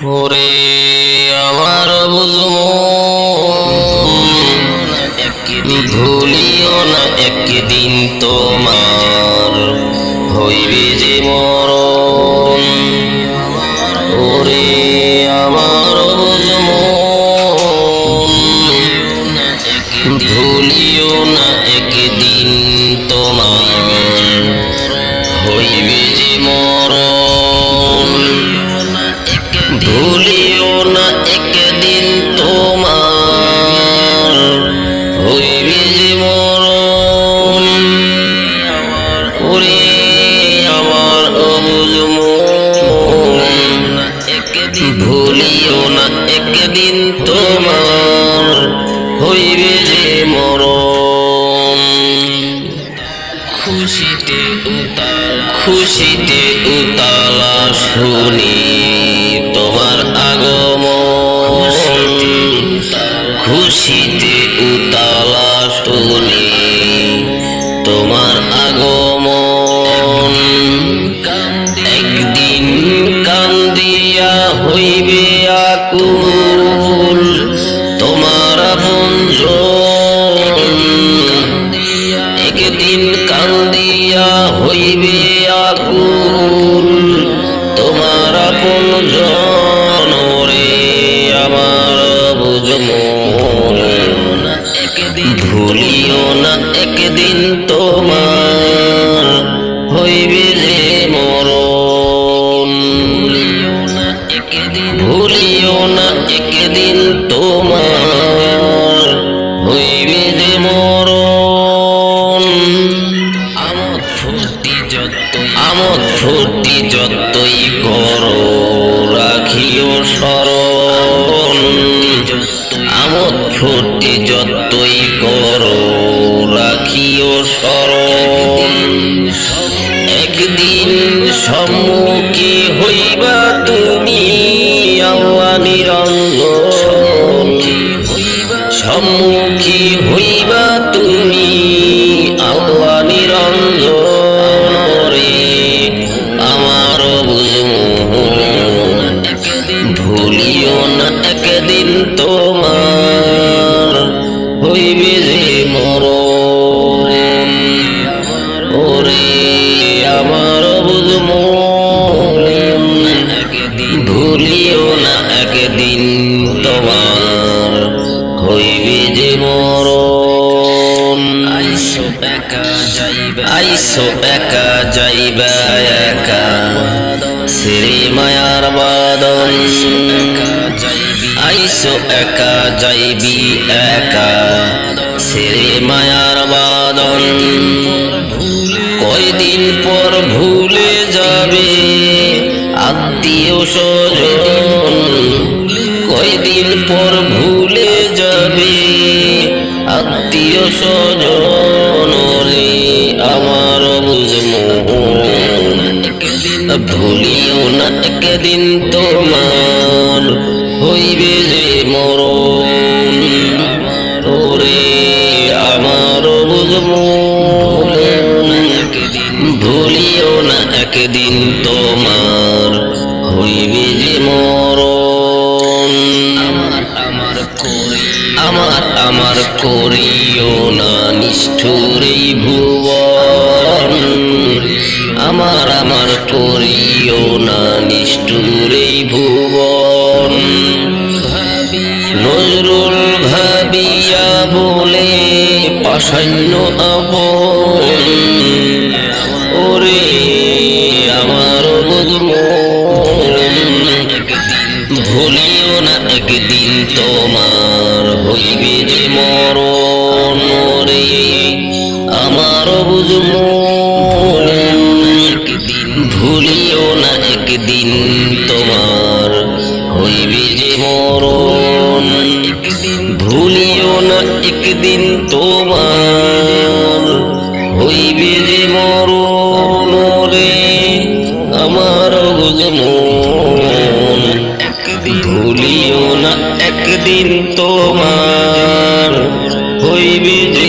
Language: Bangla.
ওরে আমার বুঝমো ভুলিও না একদিন তোমার একদিন তোমার হইবে যে মরণ। খুশিতে উতালা খুশিতে উতালা শুনি তোমার আগমন। খুশিতে উতালা শুনি তোমার আগমন। একদিন কান্দিয়া হইবে কান্দিয়া হইবে আকুল তোমার আপন জনরে আমার একদিন ভুলিও না একদিন তোমার ফুর্তি যতই করো, রাখিও স্মরণ। আমোদ ফুর্তি যতই করো, রাখিও স্মরণ। একদিন সম্মুখী হইবা তুমি, আল্লাহ নিরঞ্জন সম্মুখী হইবা তুমি, আল্লাহ নিরঞ্জন ভুলিও না একদিন তোমার হইবে যে মর ওরে আমার বুঝমু ভুলিও না একদিন তোমার হইবে যে মরণ। আইসো একা যাইবা। আইসো একা যাইবা। বাদন আইসো একা যাইবি একা শ্রী মায়ার বাদন কয়দিন পর ভুলে যাবে আত্মীয় স্বজন। কয়দিন পর ভুলে যাবে আত্মীয় স্বজন আমার বুঝমো ভুলিও না একদিন তোমার হইবে যে মরণ ওরে আমার ভুলিও না একদিন তোমার হইবে যে মরণ। আমার আমার আমার আমার করিও না নিষ্ঠুর এই ভুবন। আপন ওরে আমার ভুলিও না একদিন তোমার হইবে যে মরণ। রে আমার বুঝমো ভুলিও না একদিন তোমার হইবে যে মরণ। একদিন তোমার হইবে যে মরণ রে আমার বুঝমন ভুলিও না একদিন তোমার হইবে যে